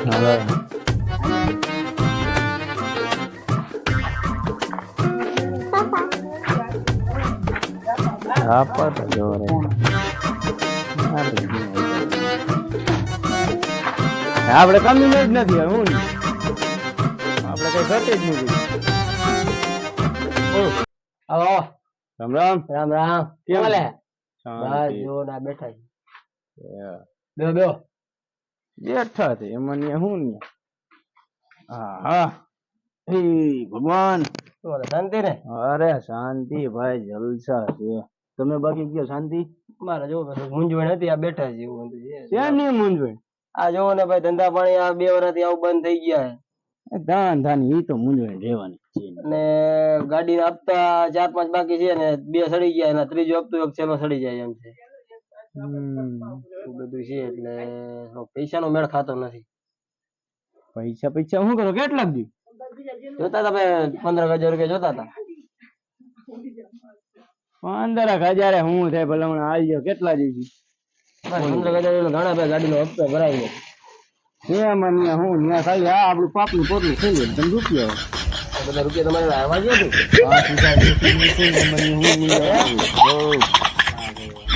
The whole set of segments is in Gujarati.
જો આપણે કમી જ નથી હું આપણે કઈ ઘટે જ. નથી હલો રામ રામ. રામ રામ. કેમ? લે બસ જો ના બેઠા. બે બે બેઠા છે એમાં હું ને? હા હા. હે ભગવાન. શાંતિ ને? અરે શાંતિ ભાઈ જલસા છે. તમે બાકી કયો શાંતિ? મારે જો મૂંઝવણ હતી આ બેઠા છે એવું ક્યાં નહીં મૂંઝવણ? આ જોવો ને ભાઈ ધંધા પાણી આ બે વર્ષથી આવું બંધ થઈ ગયા છે. ધાન ધાન ઈ તો મૂંઝવણ રહેવાની છે ને. અને ગાડી હપ્તા ચાર પાંચ બાકી છે ને બે સડી ગયા એના ત્રીજો હપ્તો એક છેલ્લો સડી જાય એમ છે. એવું બધું છે એટલે પૈસા નો મેળ ખાતો નથી. પૈસા પૈસા શું કરો? કેટલાક દી જોતા તમે પંદર હજાર રૂપિયા જોતા હતા પંદર હજાર હું થાય ભલા હમણાં આવી ગયો કેટલા દીધી? પંદર હજાર એટલે ઘણા ભાઈ ગાડીનો હપ્તો ભરાઈ ગયો. એમાં ન્યા હું ખાલી આ આપણું પાપનું પોટલું થઈ ગયું તમે રૂપિયા. બધા રૂપિયા તમારે આવવા જોઈએ ને ને મને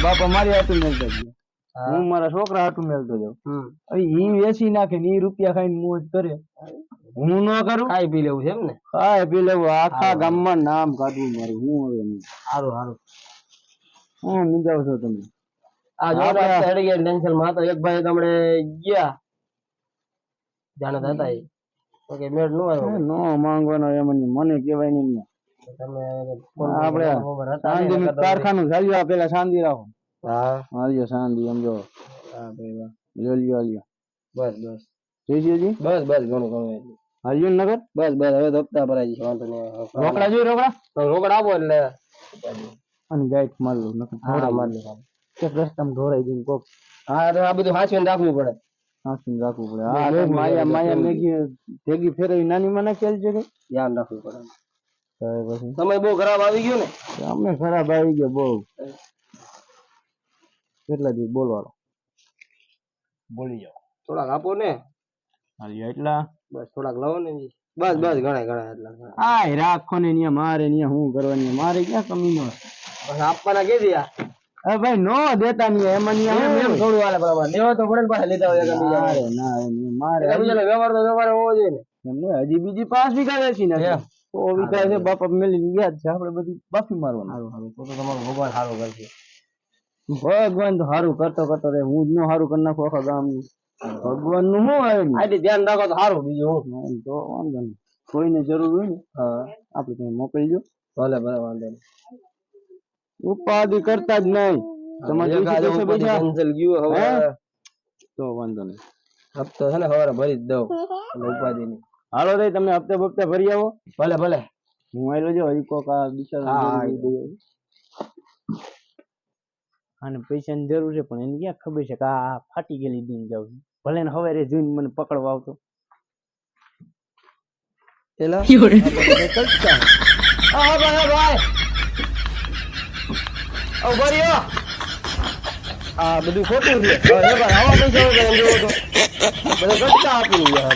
બાપા મારી હતું ગયો હું. મારા છોકરા હાટું મેલતો જાઉં. હવે ઈ વેચી નાખે ને ઈ રૂપિયા ખાઈને મોજ કરે. હું ન કરું? ખાઈ પી લેવું છે એમ ને? ખાઈ પી લેવું. આખા ગામમાં નામ કાઢવું મારું. હું હવે સારું સારું હું નીજાવ છો તમે આ જો હેડી ગયા ટેન્શનમાં તો એક ભાઈ ગામડે ગયા. જાણતા હતા એ. તો કે મેળ નો આવ્યો નો માંગવાનો એમ. મને કહેવાય નહીં તમે આપણે કારખાનું ચાલ્યું આ પેલા શાંતિ રાખો હા. હાલ્યો શાંતિ એમ જો હા ભાઈ વાહ. લ્યો લ્યો લ્યો બસ બસ. જોઈજી બસ બસ ઘણું ઘણું એટલું. હાલ્યો ને નગર બસ બસ હવે તો હપ્તા ભરાઈ જશે વાંધો નહીં રોકડા જોઈ રોકડા? તો રોકડ આપો એટલે. અને ગાઈટ માર લઉં નકર હા ઢોરાઈ માર જાય. લો. કે રસ્તામાં ઢોરાઈ જઈને કોક. હા તો આ બધું હાંચવીને રાખવું પડે. હાંસીને રાખવું પડે. આ મેં તો માયા મેં માયા મેં મેગી ભેગી ફેરવી નાની માં નાખેલ છે કે? ધ્યાન રાખવું પડે. તો પછી. સમય બહુ ખરાબ આવી ગયો ને. અમે ખરાબ આવી ગયા બહુ. કેટલા દી બોલવાનો. બોલી જાઓ. થોડાક આપો ને. હાલ્યો એટલા? બસ થોડાક લાવો ને બસ બસ ઘણા ઘણા એટલા. આય રાખો ને અહીંયા મારે અહીંયા હું કરવાની મારે ક્યાં કમી નો બસ આપવાના કે દિયા? અરે ભાઈ નો દેતા ન્યા એમાં એમ એમ થોડું હાલે બરાબર લેવો તો પડે પાછા લીધા હોય મારે ના મારે વ્યવહાર તો વ્યવહાર હોવો જોઈએ ને. એમને હજી બીજી પાંચ વીઘા વેચી એમ. તો સો વીઘા છે બાપા મેલી ગયા છે આપણે બધી બાફી મારવાનું. સારું સારું. તો તમારો તમારું ભગવાન સારું કરશે. ભગવાન તો સારું કરતો કરતો રે હું જ નો સારું કરી નાખું આખા ગામ ભગવાનનું શું આવે ને? ધ્યાન રાખો તો સારું બીજું હું. તો વાંધો નહીં. કોઈને જરૂર હોય ને આપડે તમે મોકલી દો ભલે ભલે વાંધો નહીં. ઉપાધિ કરતા જ નહીં. તમારે આજે ગયું હવે. તો વાંધો નહીં. હપ્તો છે ને સવારે ભરી જ દઉં. એટલે ઉપાધિ નહીં હાલો રે તમે હપ્તે બપ્તે ભરી આવો. ભલે ભલે. હું આવેલો જો હજી કોક બિચારો અને પૈસાની જરૂર છે પણ એને ક્યાં ખબર છે કે આ ફાટી ગયેલી દઈને જાવ છું. ભલે ને હવે જોઈને મને પકડવા આવતો. પેલા હા ભાઈ ભાઈ. ઓ ભર્યો આ બધું ખોટું છે. હવે એ ભાઈ આવા પૈસા એમ જોવો તો. બધા ઘટતા આપી રહ્યા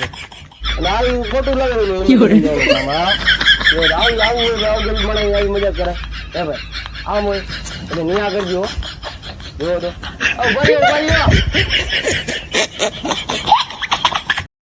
અને આવું ખોટું? જો આવું આવું આવું ગરીબ આવી મજા કરે. હે ભાઈ આમ હોય. એટલે નિયા કરજો દેવો દો ગયો ગયો